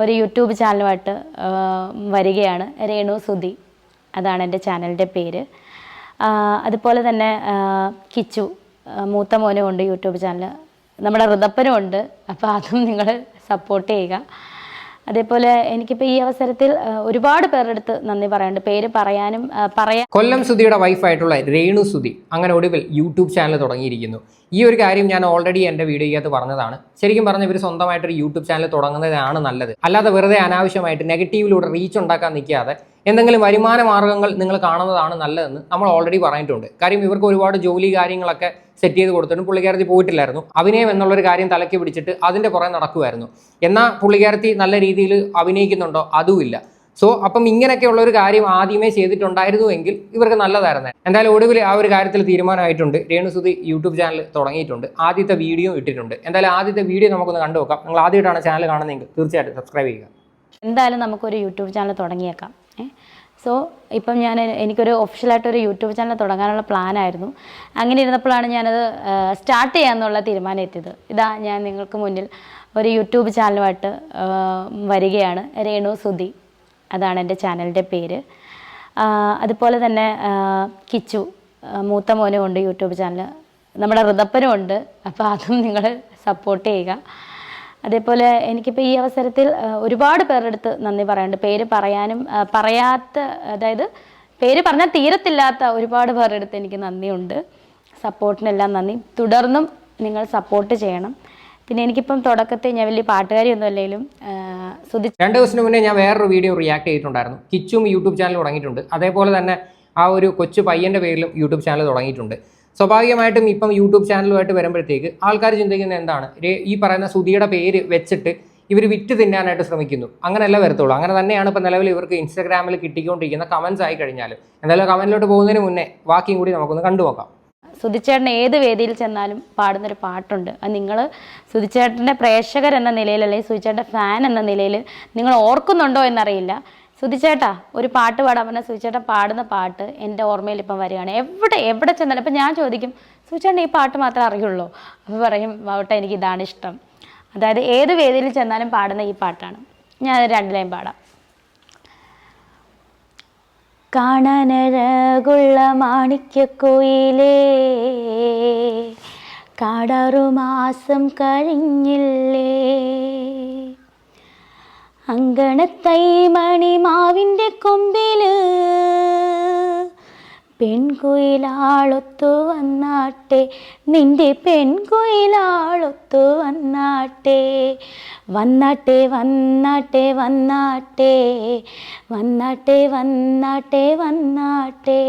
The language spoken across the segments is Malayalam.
ഒരു യൂട്യൂബ് ചാനലുമായിട്ട് വരികയാണ്. രേണു സുധി. അതാണ് എന്റെ ചാനലിന്റെ പേര്. അതുപോലെ തന്നെ കിച്ചു മൂത്ത മോനും ഉണ്ട് യൂട്യൂബ് ചാനൽ നമ്മുടെ ഋതപ്പനും ഉണ്ട്. അപ്പോൾ അതും നിങ്ങൾ സപ്പോർട്ട് ചെയ്യുക. അതേപോലെ എനിക്കിപ്പോൾ ഈ അവസരത്തിൽ ഒരുപാട് പേരുടെ അടുത്ത് നന്ദി പറയാനുണ്ട്. പേര് പറയാനും പറയാ കൊല്ലം സുധിയുടെ വൈഫായിട്ടുള്ള രേണു സുധി അങ്ങനെ ഒടുവിൽ യൂട്യൂബ് ചാനൽ തുടങ്ങിയിരിക്കുന്നു. ഈ ഒരു കാര്യം ഞാൻ ഓൾറെഡി എന്റെ വീഡിയോയ്ക്കകത്ത് പറഞ്ഞതാണ്. ശരിക്കും പറഞ്ഞ ഇവർ സ്വന്തമായിട്ടൊരു യൂട്യൂബ് ചാനൽ തുടങ്ങുന്നതാണ് നല്ലത്. അല്ലാതെ വെറുതെ അനാവശ്യമായിട്ട് നെഗറ്റീവിലൂടെ റീച്ച് ഉണ്ടാക്കാൻ നിൽക്കാതെ എന്തെങ്കിലും വരുമാന മാർഗങ്ങൾ നിങ്ങൾ കാണുന്നതാണ് നല്ലതെന്ന് നമ്മൾ ഓൾറെഡി പറഞ്ഞിട്ടുണ്ട്. കാര്യം ഇവർക്ക് ഒരുപാട് ജോലി കാര്യങ്ങളൊക്കെ സെറ്റ് ചെയ്ത് കൊടുത്തിട്ടും പുള്ളിക്കാരത്തി പോയിട്ടില്ലായിരുന്നു. അഭിനയം എന്നുള്ളൊരു കാര്യം തലയ്ക്ക് പിടിച്ചിട്ട് അതിന്റെ പുറകെ നടക്കുമായിരുന്നു എന്നാൽ പുള്ളിക്കാരത്തി നല്ല രീതിയിൽ അഭിനയിക്കുന്നുണ്ടോ? അതുമില്ല. സോ അപ്പം ഇങ്ങനെയൊക്കെയുള്ള ഒരു കാര്യം ആദ്യമേ ചെയ്തിട്ടുണ്ടായിരുന്നുവെങ്കിൽ ഇവർക്ക് നല്ലതായിരുന്നു. എന്തായാലും ഒടുവിൽ ആ ഒരു കാര്യത്തിൽ തീരുമാനമായിട്ടുണ്ട്. രേണുസുതി യൂട്യൂബ് ചാനൽ തുടങ്ങിയിട്ടുണ്ട്. ആദ്യത്തെ വീഡിയോ ഇട്ടിട്ടുണ്ട്. എന്തായാലും ആദ്യത്തെ വീഡിയോ നമുക്കൊന്ന് കണ്ടു നോക്കാം നിങ്ങൾ ആദ്യമായിട്ടാണ് ചാനൽ കാണുന്നതെങ്കിൽ തീർച്ചയായിട്ടും സബ്സ്ക്രൈബ് ചെയ്യുക. എന്തായാലും നമുക്കൊരു യൂട്യൂബ് ചാനൽ തുടങ്ങിയേക്കാം. സോ ഇപ്പം ഞാൻ എനിക്കൊരു ഒഫീഷ്യലായിട്ടൊരു യൂട്യൂബ് ചാനൽ തുടങ്ങാനുള്ള പ്ലാനായിരുന്നു അങ്ങനെ ഇരുന്നപ്പോഴാണ് ഞാനത് സ്റ്റാർട്ട് ചെയ്യാമെന്നുള്ള തീരുമാനം എത്തിയത് ഇതാ ഞാൻ നിങ്ങൾക്ക് മുന്നിൽ ഒരു യൂട്യൂബ് ചാനലുമായിട്ട് വരികയാണ്. രേണു സുധി. അതാണ് എന്റെ ചാനലിന്റെ പേര്. അതുപോലെ തന്നെ കിച്ചു മൂത്ത മോനും ഉണ്ട് യൂട്യൂബ് ചാനൽ നമ്മുടെ ഋതപ്പനുമുണ്ട് അപ്പോൾ അതും നിങ്ങൾ സപ്പോർട്ട് ചെയ്യുക. അതേപോലെ എനിക്കിപ്പോൾ ഈ അവസരത്തിൽ ഒരുപാട് പേരുടെ അടുത്ത് നന്ദി പറയാനുണ്ട്. പേര് പറയാനും പറയാത്ത അതായത് പേര് പറഞ്ഞാൽ തീരത്തില്ലാത്ത ഒരുപാട് പേരുടെ അടുത്ത് എനിക്ക് നന്ദിയുണ്ട്. സപ്പോർട്ടിനെല്ലാം നന്ദി. തുടർന്നും നിങ്ങൾ സപ്പോർട്ട് ചെയ്യണം. പിന്നെ എനിക്കിപ്പം തുടക്കത്തിൽ ഞാൻ വലിയ പാട്ടുകാരിയൊന്നും അല്ലെങ്കിലും രണ്ട് ദിവസത്തിന് മുന്നേ ഞാൻ വേറൊരു വീഡിയോ റിയാക്ട് ചെയ്തിട്ടുണ്ടായിരുന്നു. കിച്ചും യൂട്യൂബ് ചാനൽ തുടങ്ങിയിട്ടുണ്ട്. അതേപോലെ തന്നെ ആ ഒരു കൊച്ചു പയ്യന്റെ പേരിലും യൂട്യൂബ് ചാനൽ തുടങ്ങിയിട്ടുണ്ട്. സ്വാഭാവികമായിട്ടും ഇപ്പം യൂട്യൂബ് ചാനലുമായിട്ട് വരുമ്പോഴത്തേക്ക് ആൾക്കാർ ചിന്തിക്കുന്നത് എന്താണ്? ഈ പറയുന്ന സുധിയുടെ പേര് വെച്ചിട്ട് ഇവർ വിറ്റ് തിന്നാനായിട്ട് ശ്രമിക്കുന്നു. അങ്ങനെയല്ല വരത്തുള്ളൂ. അങ്ങനെ തന്നെയാണ് ഇപ്പോൾ നിലവിൽ ഇവർക്ക് ഇൻസ്റ്റാഗ്രാമിൽ കിട്ടിക്കൊണ്ടിരിക്കുന്ന കമൻസ് ആയി കഴിഞ്ഞാൽ എന്തായാലും കമന്റിലോട്ട് പോകുന്നതിന് മുന്നേ ബാക്കിയും കൂടി നമുക്കൊന്ന് കണ്ടുനോക്കാം സുധിച്ചേട്ടൻ ഏത് വേദിയിൽ ചെന്നാലും പാടുന്നൊരു പാട്ടുണ്ട്. അത് നിങ്ങൾ സുധിച്ചേട്ടന്റെ പ്രേക്ഷകർ എന്ന നിലയിൽ അല്ലെങ്കിൽ സുധിച്ചേട്ടന്റെ ഫാൻ എന്ന നിലയിൽ നിങ്ങൾ ഓർക്കുന്നുണ്ടോ എന്നറിയില്ല. സുധിച്ചേട്ടാ ഒരു പാട്ട് പാടാൻ പറഞ്ഞാൽ സുധിച്ചേട്ടൻ പാടുന്ന പാട്ട് എന്റെ ഓർമ്മയിൽ ഇപ്പം വരികയാണ്. എവിടെ എവിടെ ചെന്നാലും ഇപ്പം ഞാൻ ചോദിക്കും സുധിച്ചേട്ടൻ ഈ പാട്ട് മാത്രമേ അറിയുള്ളൂ. അപ്പോൾ പറയും വൗട്ട എനിക്ക് ഇതാണ് ഇഷ്ടം. അതായത് ഏത് വേദിയിൽ ചെന്നാലും പാടുന്ന ഈ പാട്ടാണ്. ഞാൻ രണ്ട് ലൈൻ പാടാം. കാണനഴകുള്ള മാണിക്യക്കോയിലേ കാടാറു മാസം കഴിഞ്ഞില്ലേ അങ്കണത്തൈ മണിമാവിന്റെ കൊമ്പിൽ പെൺകുയിലാളൊത്തു വന്നാട്ടെ നിന്റെ പെൺകുയിലാളൊത്തു വന്നാട്ടെ. വന്നാട്ടെ വന്നാട്ടെ വന്നാട്ടെ. വന്നാട്ടെ വന്നാട്ടെ വന്നാട്ടെ.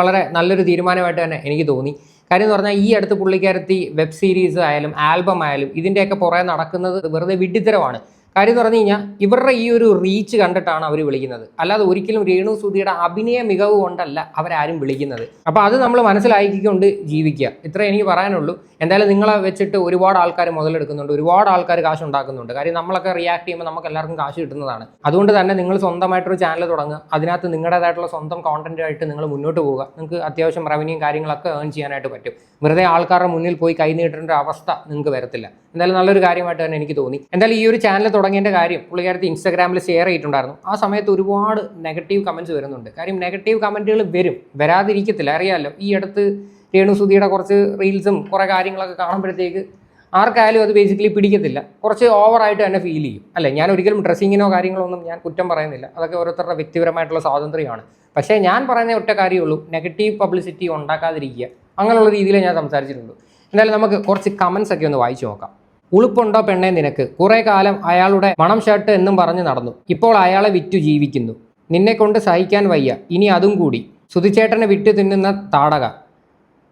വളരെ നല്ലൊരു തീരുമാനമായിട്ട് തന്നെ എനിക്ക് തോന്നി. കാര്യം എന്ന് പറഞ്ഞാൽ ഈ അടുത്ത് പുള്ളിക്കാരത്തി വെബ് സീരീസ് ആയാലും ആൽബം ആയാലും ഇതിന്റെയൊക്കെ പുറകെ നടക്കുന്നത് വെറുതെ വിഡ്ഢിത്തരമാണ്. കാര്യം എന്ന് പറഞ്ഞു കഴിഞ്ഞാൽ ഇവരുടെ ഈ ഒരു റീച്ച് കണ്ടിട്ടാണ് അവർ വിളിക്കുന്നത്. അല്ലാതെ ഒരിക്കലും രേണു സുധിയുടെ അഭിനയ മികവ് കൊണ്ടല്ല അവരാരും വിളിക്കുന്നത്. അപ്പോൾ അത് നമ്മൾ മനസ്സിലാക്കിക്കൊണ്ട് ജീവിക്കുക. ഇത്ര എനിക്ക് പറയാനുള്ളൂ. എന്തായാലും നിങ്ങളെ വെച്ചിട്ട് ഒരുപാട് ആൾക്കാർ മുതലെടുക്കുന്നുണ്ട്. ഒരുപാട് ആൾക്കാർ കാശ് ഉണ്ടാക്കുന്നുണ്ട്. കാര്യം നമ്മളൊക്കെ റിയാക്ട് ചെയ്യുമ്പോൾ നമുക്ക് എല്ലാവർക്കും കാശ് കിട്ടുന്നതാണ്. അതുകൊണ്ട് തന്നെ നിങ്ങൾ സ്വന്തമായിട്ടൊരു ചാനൽ തുടങ്ങുക. അതിനകത്ത് നിങ്ങളുടേതായിട്ടുള്ള സ്വന്തം കോണ്ടന്റ് ആയിട്ട് നിങ്ങൾ മുന്നോട്ട് പോവുക. നിങ്ങൾക്ക് അത്യാവശ്യം റവന്യൂ കാര്യങ്ങളൊക്കെ ഏൺ ചെയ്യാനായിട്ട് പറ്റും. വെറുതെ ആൾക്കാരുടെ മുന്നിൽ പോയി കൈ നീട്ടേണ്ട അവസ്ഥ നിങ്ങൾക്ക് വരത്തില്ല. എന്തായാലും നല്ലൊരു കാര്യമായിട്ട് തന്നെ എനിക്ക് തോന്നി. എന്തായാലും ഈ ഒരു ചാനൽ തുടങ്ങിയതിന്റെ കാര്യം പുള്ളിക്കാരത്ത് ഇൻസ്റ്റാഗ്രാമിൽ ഷെയർ ചെയ്തിട്ടുണ്ടായിരുന്നു. ആ സമയത്ത് ഒരുപാട് നെഗറ്റീവ് കമന്റ്സ് വരുന്നുണ്ട്. കാര്യം നെഗറ്റീവ് കമന്റുകൾ വരും. വരാതിരിക്കത്തില്ല. അറിയാമല്ലോ ഈ അടുത്ത് രേണു സുധിയുടെ കുറച്ച് റീൽസും കുറേ കാര്യങ്ങളൊക്കെ കാണുമ്പോഴത്തേക്ക് ആർക്കായാലും അത് ബേസിക്കലി പിടിക്കത്തില്ല. കുറച്ച് ഓവറായിട്ട് തന്നെ ഫീൽ ചെയ്യും. അല്ലേ? ഞാൻ ഒരിക്കലും ഡ്രസ്സിങ്ങിനോ കാര്യങ്ങളോ ഒന്നും ഞാൻ കുറ്റം പറയുന്നില്ല. അതൊക്കെ ഓരോരുത്തരുടെ വ്യക്തിപരമായിട്ടുള്ള സ്വാതന്ത്ര്യമാണ്. പക്ഷേ ഞാൻ പറയുന്ന ഒറ്റ കാര്യമുള്ളൂ. നെഗറ്റീവ് പബ്ലിസിറ്റി ഉണ്ടാക്കാതിരിക്കുക. അങ്ങനെയുള്ള രീതിയിൽ ഞാൻ സംസാരിച്ചിട്ടുണ്ട് എന്തായാലും നമുക്ക് കുറച്ച് കമൻസ് ഒക്കെ ഒന്ന് വായിച്ചു നോക്കാം. ഉളുപ്പുണ്ടോ പെണ്ണേ നിനക്ക്? കുറെ കാലം അയാളുടെ മണം ഷർട്ട് എന്നും പറഞ്ഞു നടന്നു. ഇപ്പോൾ അയാളെ വിറ്റു ജീവിക്കുന്നു. നിന്നെ കൊണ്ട് സഹിക്കാൻ വയ്യ. ഇനി അതും കൂടി. സുധിച്ചേട്ടനെ വിറ്റു തിന്നുന്ന താടക.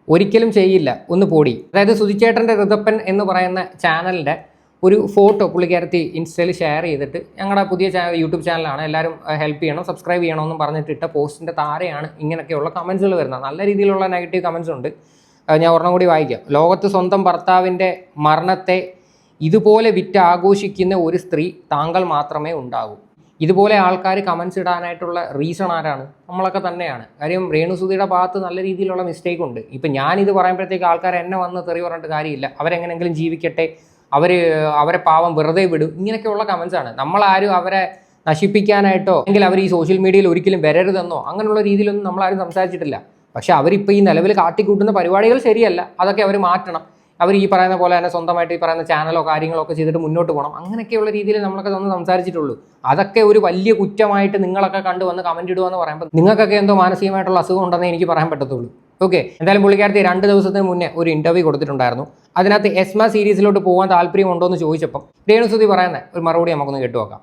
ഒരിക്കലും ചെയ്യില്ല. ഒന്ന് പോടി. അതായത് സുധിച്ചേട്ടന്റെ ഋതപ്പൻ എന്ന് പറയുന്ന ചാനലിന്റെ ഒരു ഫോട്ടോ പുള്ളിക്കാരത്തി ഇൻസ്റ്റയിൽ ഷെയർ ചെയ്തിട്ട് ഞങ്ങളുടെ പുതിയ ചാനൽ യൂട്യൂബ് ചാനലാണ്. എല്ലാവരും ഹെൽപ്പ് ചെയ്യണം സബ്സ്ക്രൈബ് ചെയ്യണമെന്നും പറഞ്ഞിട്ട് ഇട്ട പോസ്റ്റിന്റെ താരെയാണ് ഇങ്ങനെയൊക്കെയുള്ള കമൻസുകൾ വരുന്നത്. നല്ല രീതിയിലുള്ള നെഗറ്റീവ് കമൻസ് ഉണ്ട് ഞാൻ ഒരെണ്ണം കൂടി വായിക്കാം. ലോകത്ത് സ്വന്തം ഭർത്താവിന്റെ മരണത്തെ ഇതുപോലെ വിറ്റ് ആഘോഷിക്കുന്ന ഒരു സ്ത്രീ താങ്കൾ മാത്രമേ ഉണ്ടാകൂ ഇതുപോലെ ആൾക്കാർ കമൻസ് ഇടാനായിട്ടുള്ള റീസൺ ആരാണ്? നമ്മളൊക്കെ തന്നെയാണ്. കാര്യം രേണുസുതിയുടെ ഭാഗത്ത് നല്ല രീതിയിലുള്ള മിസ്റ്റേക്ക് ഉണ്ട്. ഇപ്പം ഞാനിത് പറയുമ്പോഴത്തേക്ക് ആൾക്കാർ എന്നെ വന്ന് തെറി പറഞ്ഞിട്ട് കാര്യമില്ല. അവരെങ്ങനെങ്കിലും ജീവിക്കട്ടെ. അവർ അവരെ പാവം വെറുതെ വിടും. ഇങ്ങനെയൊക്കെയുള്ള കമൻസാണ് നമ്മളാരും അവരെ നശിപ്പിക്കാനായിട്ടോ അല്ലെങ്കിൽ അവർ ഈ സോഷ്യൽ മീഡിയയിൽ ഒരിക്കലും വരരുതെന്നോ അങ്ങനെയുള്ള രീതിയിലൊന്നും നമ്മളാരും സംസാരിച്ചിട്ടില്ല. പക്ഷെ അവരിപ്പോൾ ഈ നിലവിൽ കാട്ടിക്കൂട്ടുന്ന പരിപാടികൾ ശരിയല്ല. അതൊക്കെ അവർ മാറ്റണം. അവർ ഈ പറയുന്ന പോലെ തന്നെ സ്വന്തമായിട്ട് ഈ പറയുന്ന ചാനലോ കാര്യങ്ങളോ ഒക്കെ ചെയ്തിട്ട് മുന്നോട്ട് പോകണം അങ്ങനെയൊക്കെയുള്ള രീതിയിൽ നമ്മളൊക്കെ ഒന്ന് സംസാരിച്ചിട്ടുള്ളൂ. അതൊക്കെ ഒരു വലിയ കുറ്റമായിട്ട് നിങ്ങളൊക്കെ കണ്ടു വന്ന് കമന്റ് ഇടുക എന്ന് പറയുമ്പോൾ നിങ്ങൾക്കൊക്കെ എന്തോ മാനസികമായിട്ടുള്ള അസുഖം ഉണ്ടെന്ന് എനിക്ക് പറയാൻ പറ്റത്തുള്ളൂ. ഓക്കെ എന്തായാലും പുള്ളിക്കാരത്തി രണ്ട് ദിവസത്തിന് മുന്നേ ഒരു ഇന്റർവ്യൂ കൊടുത്തിട്ടുണ്ടായിരുന്നു. അതിനകത്ത് എസ്മ സീരീസിലോട്ട് പോകാൻ താല്പര്യമുണ്ടോ എന്ന് ചോദിച്ചപ്പം രേണുസുതി പറയുന്ന ഒരു മറുപടി നമുക്കൊന്ന് കേട്ടുവെക്കാം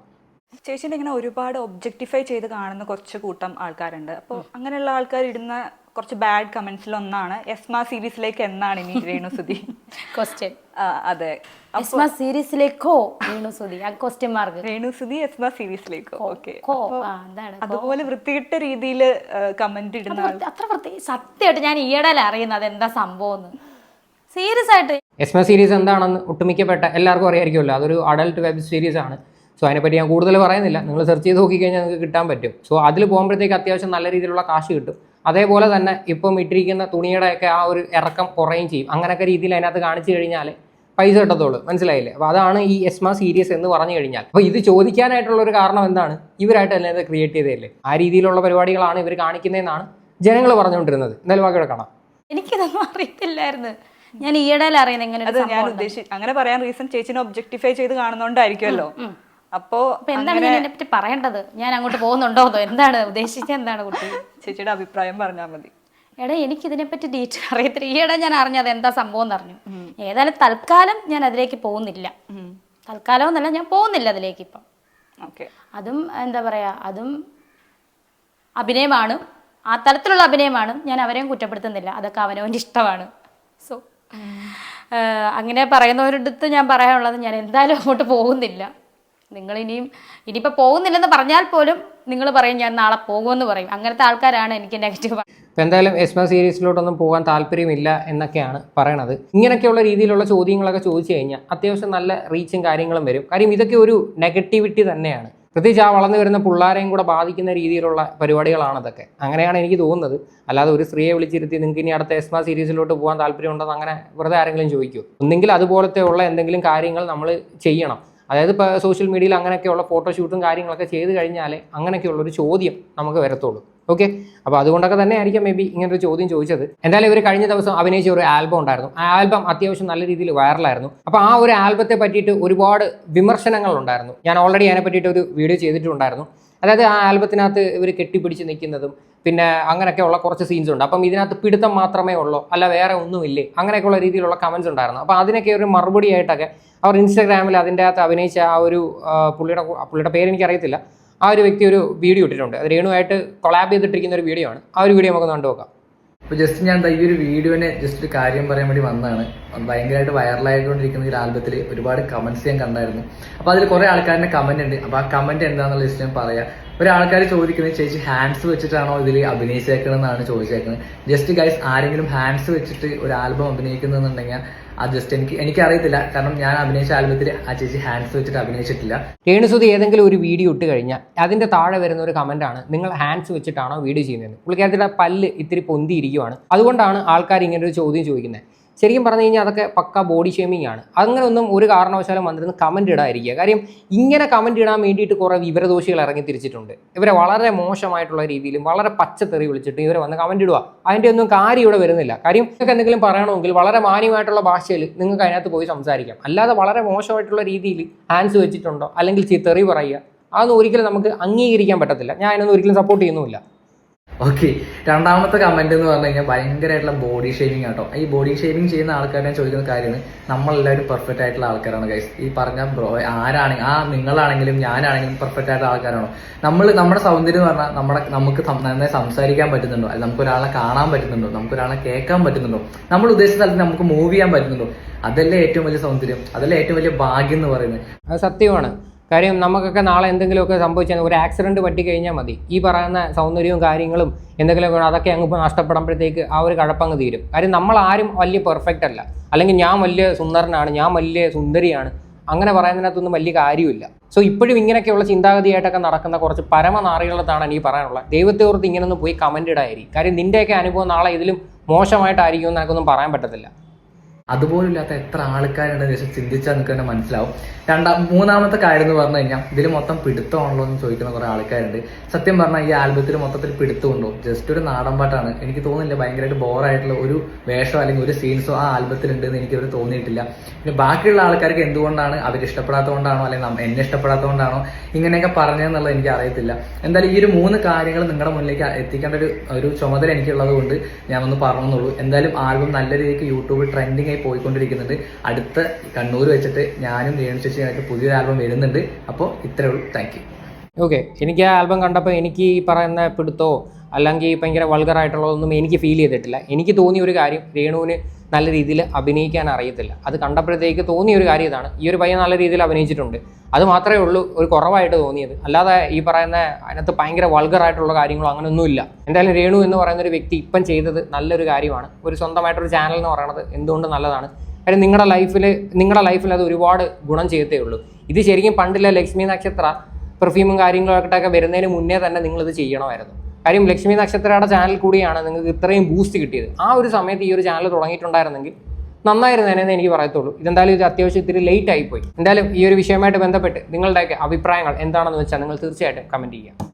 ചേച്ചിന്റെ ഇങ്ങനെ ഒരുപാട് ഒബ്ജക്ടിഫൈ ചെയ്ത് കാണുന്ന കുറച്ച് കൂട്ടം ആൾക്കാരുണ്ട്. അപ്പോൾ അങ്ങനെയുള്ള ആൾക്കാർ ഇടുന്ന കുറച്ച് ബാഡ് കമന്റ്സിൽ ഒന്നാണ്. എസ്മ സീരീസിലേക്ക് എന്നാണ് ഇനി രേണുസുതി? ക്വസ്റ്റ്യൻ അതെ. എസ്മ സീരീസിലേക്കോ രേണുസുതി. ആ ക്വസ്റ്റ്യൻ മാർക്ക് രേണുസുതി എസ്മ സീരീസിലേക്കോ ഓക്കെ അതുപോലെ വൃത്തികെട്ട രീതിയിൽ കമന്റ് ഇടുന്ന അത്ര വൃത്തി സത്യമായിട്ട് ഞാൻ ഈയിടെ അറിയുന്നത് എന്താ സംഭവം എന്ന് സീരിയസ് ആയിട്ട് എസ്മ സീരീസ് എന്താണെന്ന് ഒട്ടുമിക്കപ്പെട്ട എല്ലാവർക്കും അറിയായിരിക്കുമല്ലോ. അതൊരു അഡൽട്ട് വെബ് സീരീസ് ആണ്. സോ അതിനെപ്പറ്റി ഞാൻ കൂടുതൽ പറയുന്നില്ല. നിങ്ങൾ സെർച്ച് ചെയ്ത് നോക്കിക്കഴിഞ്ഞാൽ നിങ്ങൾക്ക് കിട്ടാൻ പറ്റും. സോ അതിൽ പോകുമ്പോഴത്തേക്ക് അത്യാവശ്യം നല്ല രീതിയിലുള്ള കാശ് കിട്ടും. അതേപോലെ തന്നെ ഇപ്പം ഇട്ടിരിക്കുന്ന തുണിയുടെയൊക്കെ ആ ഒരു ഇറക്കം കുറയും ചെയ്യും. അങ്ങനെയൊക്കെ രീതിയിൽ അതിനകത്ത് കാണിച്ചു കഴിഞ്ഞാൽ പൈസ കിട്ടത്തുള്ളൂ. മനസ്സിലായില്ലേ? അപ്പോൾ അതാണ് ഈ എസ്മ സീരീസ് എന്ന് പറഞ്ഞു കഴിഞ്ഞാൽ. അപ്പോൾ ഇത് ചോദിക്കാനായിട്ടുള്ള ഒരു കാരണം എന്താണ്? ഇവരായിട്ട് തന്നെ ഇത് ക്രിയേറ്റ് ചെയ്തതല്ലേ? ആ രീതിയിലുള്ള പരിപാടികളാണ് ഇവർ കാണിക്കുന്നതെന്നാണ് ജനങ്ങൾ പറഞ്ഞുകൊണ്ടിരുന്നത്. എന്തായാലും ബാക്കിയുടെ കാണാം. എനിക്കിതൊന്നും അറിയത്തില്ലായിരുന്നു. ഞാൻ ഈയിടെ അറിയുന്നത് അത് ഞാൻ ഉദ്ദേശിച്ചു അങ്ങനെ പറയാൻ റീസൺ ചേച്ചിനെ ഒബ്ജക്ടിഫൈ ചെയ്ത് കാണുന്നോണ്ടായിരിക്കുമല്ലോ അപ്പോ അപ്പൊ എന്താണ് ഞാൻ ഇതിനെ പറ്റി പറയേണ്ടത്? ഞാൻ അങ്ങോട്ട് പോകുന്നുണ്ടോ എന്താണ് ഉദ്ദേശിച്ചത്? എന്താണ് കുട്ടി? ചേച്ചിയുടെ അഭിപ്രായം പറഞ്ഞാൽ മതി. എടാ എനിക്ക് ഇതിനെപ്പറ്റി ഡീറ്റെയിൽ അറിയത്തില്ല. ഈയിടെ ഞാൻ അറിഞ്ഞത് എന്താ സംഭവം എന്ന് അറിഞ്ഞു. ഏതായാലും തൽക്കാലം ഞാൻ അതിലേക്ക് പോകുന്നില്ല. തൽക്കാലം എന്നല്ല ഞാൻ പോകുന്നില്ല അതിലേക്ക് ഇപ്പം. അതും എന്താ പറയാ അതും അഭിനയമാണ്. ആ തരത്തിലുള്ള അഭിനയമാണ്. ഞാൻ അവരെയും കുറ്റപ്പെടുത്തുന്നില്ല. അതൊക്കെ അവനവന്റെ ഇഷ്ടമാണ്. സോ അങ്ങനെ പറയുന്നവരുടെ അടുത്ത് ഞാൻ പറയാനുള്ളത് ഞാൻ എന്തായാലും അങ്ങോട്ട് പോകുന്നില്ല. നിങ്ങൾ ഇനിയും ഇനിയിപ്പോൾ പോകുന്നില്ലെന്ന് പറഞ്ഞാൽ പോലും നിങ്ങൾ പറയും ഞാൻ നാളെ പോകുമെന്ന് പറയും. അങ്ങനത്തെ ആൾക്കാരാണ് എനിക്ക് നെഗറ്റീവ് എന്തായാലും എസ്മ സീരീസിലോട്ടൊന്നും പോകാൻ താല്പര്യമില്ല എന്നൊക്കെയാണ് പറയണത്. ഇങ്ങനെയൊക്കെയുള്ള രീതിയിലുള്ള ചോദ്യങ്ങളൊക്കെ ചോദിച്ചു കഴിഞ്ഞാൽ അത്യാവശ്യം നല്ല റീച്ചും കാര്യങ്ങളും വരും. കാര്യം ഇതൊക്കെ ഒരു നെഗറ്റിവിറ്റി തന്നെയാണ്. പ്രത്യേകിച്ച് ആ വളർന്നു വരുന്ന പിള്ളേരെയും കൂടെ ബാധിക്കുന്ന രീതിയിലുള്ള പരിപാടികളാണ് അതൊക്കെ അങ്ങനെയാണ് എനിക്ക് തോന്നുന്നത്. അല്ലാതെ ഒരു സ്ത്രീയെ വിളിച്ചിരുത്തി നിങ്ങൾക്ക് ഇനി അടുത്ത എസ്മ സീരീസിലോട്ട് പോകാൻ താല്പര്യമുണ്ടെന്ന് അങ്ങനെ വെറുതെ ആരെങ്കിലും ചോദിക്കൂ. ഒന്നെങ്കിൽ അതുപോലത്തെ ഉള്ള എന്തെങ്കിലും കാര്യങ്ങൾ നമ്മൾ ചെയ്യണം. അതായത് ഇപ്പോൾ സോഷ്യൽ മീഡിയയിൽ അങ്ങനെയൊക്കെയുള്ള ഫോട്ടോഷൂട്ടും കാര്യങ്ങളൊക്കെ ചെയ്ത് കഴിഞ്ഞാലേ അങ്ങനെയൊക്കെയുള്ള ഒരു ചോദ്യം നമുക്ക് വരത്തുള്ളൂ. ഓക്കെ അപ്പോൾ അതുകൊണ്ടൊക്കെ തന്നെ ആയിരിക്കും മേ ബി ഇങ്ങനൊരു ചോദ്യം ചോദിച്ചത്. എന്തായാലും ഇവർ കഴിഞ്ഞ ദിവസം അഭിനയിച്ച ഒരു ആൽബം ഉണ്ടായിരുന്നു. ആ ആൽബം അത്യാവശ്യം നല്ല രീതിയിൽ വൈറലായിരുന്നു അപ്പോൾ ആ ഒരു ആൽബത്തെ പറ്റിയിട്ട് ഒരുപാട് വിമർശനങ്ങൾ ഉണ്ടായിരുന്നു. ഞാൻ ഓൾറെഡി അതിനെ പറ്റിയിട്ട് ഒരു വീഡിയോ ചെയ്തിട്ടുണ്ടായിരുന്നു. അതായത് ആ ആൽബത്തിനകത്ത് ഇവർ കെട്ടിപ്പിടിച്ച് നിൽക്കുന്നതും പിന്നെ അങ്ങനെയൊക്കെയുള്ള കുറച്ച് സീൻസ് ഉണ്ട്. അപ്പം ഇതിനകത്ത് പിടുത്തം മാത്രമേ ഉള്ളൂ. അല്ല വേറെ ഒന്നുമില്ലേ? അങ്ങനെയൊക്കെയുള്ള രീതിയിലുള്ള കമൻസ് ഉണ്ടായിരുന്നു. അപ്പോൾ അതിനൊക്കെ ഒരു മറുപടി ആയിട്ടൊക്കെ അവർ ഇൻസ്റ്റാഗ്രാമിൽ അതിന്റെ അകത്ത് അഭിനയിച്ച ആ ഒരു പുള്ളിയുടെ പുള്ളിയുടെ പേര് എനിക്കറിയത്തില്ല. ആ ഒരു വ്യക്തി ഒരു വീഡിയോ ഇട്ടിട്ടുണ്ട്. അത് രേണുവായിട്ട് കൊളാബ് ചെയ്തിട്ടിരിക്കുന്ന ഒരു വീഡിയോ ആണ്. ആ ഒരു വീഡിയോ നമുക്ക് കണ്ടു നോക്കാം. അപ്പോൾ ജസ്റ്റ് ഞാൻ ഈ ഒരു വീഡിയോനെ ജസ്റ്റ് ഒരു കാര്യം പറയാൻ വേണ്ടി വന്നതാണ്. ഭയങ്കരമായിട്ട് വൈറലായിക്കൊണ്ടിരിക്കുന്ന ഈ ആൽബത്തിൽ ഒരുപാട് കമന്റ്സ് ഞാൻ കണ്ടായിരുന്നു. അപ്പോൾ അതിൽ കുറേ ആൾക്കാരുടെ കമന്റ് ഉണ്ട്. അപ്പോൾ ആ കമന്റ് എന്താണെന്നുള്ള ജസ്റ്റ് ഞാൻ പറയാം. ഒരാൾക്കാർ ചോദിക്കുന്നത് ചേച്ചി ഹാൻഡ്സ് വെച്ചിട്ടാണോ ഇതിൽ അഭിനയിച്ചേക്കണമെന്നാണ് ചോദിച്ചേക്കുന്നത് ജസ്റ്റ് ഗൈസ് ആരെങ്കിലും ഹാൻഡ്സ് വെച്ചിട്ട് ഒരു ആൽബം അഭിനയിക്കുന്നുണ്ടെങ്കിൽ അത് ജസ്റ്റ് എനിക്ക് എനിക്കറിയത്തില്ല. കാരണം ഞാൻ അഭിനയിച്ച ആൽബത്തിൽ ആ ചേച്ചി ഹാൻഡ്സ് വെച്ചിട്ട് അഭിനയിച്ചിട്ടില്ല. രേണുസുതി ഏതെങ്കിലും ഒരു വീഡിയോ ഇട്ട് കഴിഞ്ഞാൽ അതിന്റെ താഴെ വരുന്ന ഒരു കമന്റാണ് നിങ്ങൾ ഹാൻഡ്സ് വെച്ചിട്ടാണോ വീഡിയോ ചെയ്യുന്നത് പുള്ളിക്കാരത്തിന്റെ പല്ല് ഇത്തിരി പൊന്തിയിരിക്കുവാണ്. അതുകൊണ്ടാണ് ആൾക്കാർ ഇങ്ങനെ ഒരു ചോദ്യം ചോദിക്കുന്നത് ശരിക്കും പറഞ്ഞു കഴിഞ്ഞാൽ അതൊക്കെ പക്ക ബോഡി ഷേമിംഗ് ആണ്. അങ്ങനെ ഒന്നും ഒരു കാരണവശാലും വന്നിരുന്ന് കമന്റ് ഇടാതിരിക്കുക. കാര്യം ഇങ്ങനെ കമന്റ് ഇടാൻ വേണ്ടിയിട്ട് കുറേ വിവരദോഷികൾ ഇറങ്ങി തിരിച്ചിട്ടുണ്ട്. ഇവരെ വളരെ മോശമായിട്ടുള്ള രീതിയിലും വളരെ പച്ചത്തെറി വിളിച്ചിട്ട് ഇവരെ വന്ന് കമന്റ് ഇടുക. അതിന്റെ ഒന്നും കാര്യം ഇവിടെ വരുന്നില്ല. കാര്യം നിങ്ങൾക്ക് എന്തെങ്കിലും പറയണമെങ്കിൽ വളരെ മാന്യമായിട്ടുള്ള ഭാഷയിൽ നിങ്ങൾക്ക് അതിനകത്ത് പോയി സംസാരിക്കാം. അല്ലാതെ വളരെ മോശമായിട്ടുള്ള രീതിയിൽ ഹാൻഡ്സ് വെച്ചിട്ടുണ്ടോ? അല്ലെങ്കിൽ തെറി പറയുക. അതൊന്നും ഒരിക്കലും നമുക്ക് അംഗീകരിക്കാൻ പറ്റത്തില്ല. ഞാൻ അതിനൊന്നും ഒരിക്കലും സപ്പോർട്ട് ചെയ്യുന്നുമില്ല. ഓക്കെ രണ്ടാമത്തെ കമന്റ് എന്ന് പറഞ്ഞു കഴിഞ്ഞാൽ ഭയങ്കരമായിട്ടുള്ള ബോഡി ഷേവിങ് ആട്ടോ. ഈ ബോഡി ഷേവിങ് ചെയ്യുന്ന ആൾക്കാരെ ചോദിക്കുന്ന കാര്യമാണ് നമ്മളെല്ലാവരും പെർഫെക്റ്റ് ആയിട്ടുള്ള ആൾക്കാരാണ് ഗൈസ് ഈ പറഞ്ഞ ബ്രോ ആരാണെങ്കിൽ ആ നിങ്ങളാണെങ്കിലും ഞാനാണെങ്കിലും പെർഫെക്റ്റ് ആയിട്ടുള്ള ആൾക്കാരാണോ? നമ്മൾ നമ്മുടെ സൗന്ദര്യം എന്ന് പറഞ്ഞാൽ നമ്മുടെ നമുക്ക് നന്നായി സംസാരിക്കാൻ പറ്റുന്നുണ്ടോ? അല്ലെങ്കിൽ നമുക്ക് ഒരാളെ കാണാൻ പറ്റുന്നുണ്ടോ? നമുക്ക് ഒരാളെ കേൾക്കാൻ പറ്റുന്നുണ്ടോ? നമ്മൾ ഉദ്ദേശിച്ച സ്ഥലത്ത് നമുക്ക് മൂവ് ചെയ്യാൻ പറ്റുന്നുണ്ടോ? അതല്ലേ ഏറ്റവും വലിയ സൗന്ദര്യം അതല്ലേ ഏറ്റവും വലിയ ഭാഗ്യം എന്ന് പറയുന്നത്. അത് സത്യമാണ്. കാര്യം നമുക്കൊക്കെ നാളെ എന്തെങ്കിലുമൊക്കെ സംഭവിച്ചാൽ ഒരു ആക്സിഡന്റ് പറ്റി കഴിഞ്ഞാൽ മതി. ഈ പറയുന്ന സൗന്ദര്യവും കാര്യങ്ങളും എന്തെങ്കിലുമൊക്കെ അതൊക്കെ അങ്ങ് ഇപ്പോൾ നഷ്ടപ്പെടുമ്പോഴത്തേക്ക് ആ ഒരു കഴപ്പങ്ങ് തീരും. കാര്യം നമ്മൾ ആരും വലിയ പെർഫെക്റ്റ് അല്ല. അല്ലെങ്കിൽ ഞാൻ വലിയ സുന്ദരനാണ് ഞാൻ വലിയ സുന്ദരിയാണ്. അങ്ങനെ പറയുന്നതിനകത്തൊന്നും വലിയ കാര്യമില്ല. സോ ഇപ്പോഴും ഇങ്ങനെയൊക്കെയുള്ള ചിന്താഗതിയായിട്ടൊക്കെ നടക്കുന്ന കുറച്ച് പരമനാറികളത്താണ് എനിക്ക് പറയാനുള്ളത്. ദൈവത്തെ ഓർത്ത് ഇങ്ങനെയൊന്നും പോയി കമന്റ് ഇടായിരിക്കും കാര്യം നിന്റെയൊക്കെ അനുഭവം നാളെ ഇതിലും മോശമായിട്ടായിരിക്കും എന്ന് എനിക്കൊന്നും പറയാൻ പറ്റത്തില്ല. അതുപോലും ഇല്ലാത്ത എത്ര ആൾക്കാരുണ്ടെന്ന് ജസ്റ്റ് ചിന്തിച്ചാൽ നിങ്ങൾക്ക് തന്നെ മനസ്സിലാവും. രണ്ടാം മൂന്നാമത്തെ കാര്യം എന്ന് പറഞ്ഞു കഴിഞ്ഞാൽ ഇതിൽ മൊത്തം പിടുത്തമാണല്ലോ എന്ന് ചോദിക്കുന്ന കുറെ ആൾക്കാരുണ്ട്. സത്യം പറഞ്ഞാൽ ഈ ആൽബത്തിൽ മൊത്തത്തിൽ പിടുത്തമുണ്ടോ? ജസ്റ്റ് ഒരു നാടൻ പാട്ടാണ്. എനിക്ക് തോന്നുന്നില്ല ഭയങ്കരമായിട്ട് ബോറായിട്ടുള്ള ഒരു വേഷം അല്ലെങ്കിൽ ഒരു സീൻസോ ആ ആൽബത്തിൽ ഉണ്ടെന്ന് എനിക്ക് ഇവർ തോന്നിയിട്ടില്ല. പിന്നെ ബാക്കിയുള്ള ആൾക്കാർക്ക് എന്തുകൊണ്ടാണ് അവർ ഇഷ്ടപ്പെടാത്തതുകൊണ്ടാണോ അല്ലെങ്കിൽ എന്നെ ഇഷ്ടപ്പെടാത്തതുകൊണ്ടാണോ ഇങ്ങനെയൊക്കെ പറഞ്ഞതെന്നുള്ളത് എനിക്ക് അറിയത്തില്ല. എന്തായാലും ഈ ഒരു മൂന്ന് കാര്യങ്ങൾ നിങ്ങളുടെ മുന്നിലേക്ക് എത്തിക്കേണ്ട ഒരു ഒരു ചുമതല എനിക്കുള്ളത് കൊണ്ട് ഞാൻ ഒന്ന് പറഞ്ഞെന്നുള്ളൂ എന്തായാലും ആൽബം നല്ല രീതിക്ക് യൂട്യൂബിൽ ട്രെൻഡിങ് ആയി പോയിക്കൊണ്ടിരിക്കുന്നുണ്ട്. അടുത്ത കണ്ണൂർ വെച്ചിട്ട് ഞാനും രേണു ചേച്ചിയായിട്ട് പുതിയൊരു ആൽബം വരുന്നുണ്ട്. അപ്പോൾ ഇത്രേ ഉള്ളൂ. താങ്ക് യു ഓക്കെ എനിക്ക് ആ ആൽബം കണ്ടപ്പോൾ എനിക്ക് ഈ പറയുന്ന പിടുത്തോ അല്ലെങ്കിൽ ഭയങ്കര വൾഗറായിട്ടുള്ളതൊന്നും എനിക്ക് ഫീൽ ചെയ്തിട്ടില്ല. എനിക്ക് തോന്നിയ ഒരു കാര്യം രേണുവിന് നല്ല രീതിയിൽ അഭിനയിക്കാൻ അറിയത്തില്ല. അത് കണ്ടപ്പോഴത്തേക്ക് തോന്നിയ ഒരു കാര്യം ഇതാണ്. ഈ ഒരു പയ്യൻ നല്ല രീതിയിൽ അഭിനയിച്ചിട്ടുണ്ട്. അത് മാത്രമേ ഉള്ളൂ ഒരു കുറവായിട്ട് തോന്നിയത്. അല്ലാതെ ഈ പറയുന്ന അതിനകത്ത് ഭയങ്കര വൾഗറായിട്ടുള്ള കാര്യങ്ങളോ അങ്ങനെയൊന്നുമില്ല എന്തായാലും രേണു എന്ന് പറയുന്ന ഒരു വ്യക്തി ഇപ്പം ചെയ്തത് നല്ലൊരു കാര്യമാണ്. ഒരു സ്വന്തമായിട്ടൊരു ചാനൽ എന്ന് പറയുന്നത് എന്തുകൊണ്ട് നല്ലതാണ്? കാര്യം നിങ്ങളുടെ ലൈഫിൽ നിങ്ങളുടെ ലൈഫിൽ അത് ഒരുപാട് ഗുണം ചെയ്യത്തേ ഉള്ളൂ. ഇത് ശരിക്കും പണ്ടില്ല ലക്ഷ്മി നക്ഷത്ര പെർഫ്യൂമും കാര്യങ്ങളൊക്കെ വരുന്നതിന് മുന്നേ തന്നെ നിങ്ങളിത് ചെയ്യണമായിരുന്നു. കാര്യം ലക്ഷ്മി നക്ഷത്രയുടെ ചാനൽ കൂടിയാണ് നിങ്ങൾക്ക് ഇത്രയും ബൂസ്റ്റ് കിട്ടിയത്. ആ ഒരു സമയത്ത് ഈ ഒരു ചാനൽ തുടങ്ങിയിട്ടുണ്ടായിരുന്നെങ്കിൽ നന്നായിരുന്നേനെന്ന് എനിക്ക് പറയത്തുള്ളൂ. ഇതെന്തായാലും ഇത് അത്യാവശ്യം ഇത്തിരി ലേറ്റ് ആയിപ്പോയി. എന്തായാലും ഈ ഒരു വിഷയമായിട്ട് ബന്ധപ്പെട്ട് നിങ്ങളുടെയൊക്കെ അഭിപ്രായങ്ങൾ എന്താണെന്ന് വെച്ചാൽ നിങ്ങൾ തീർച്ചയായിട്ടും കമന്റ് ചെയ്യുക.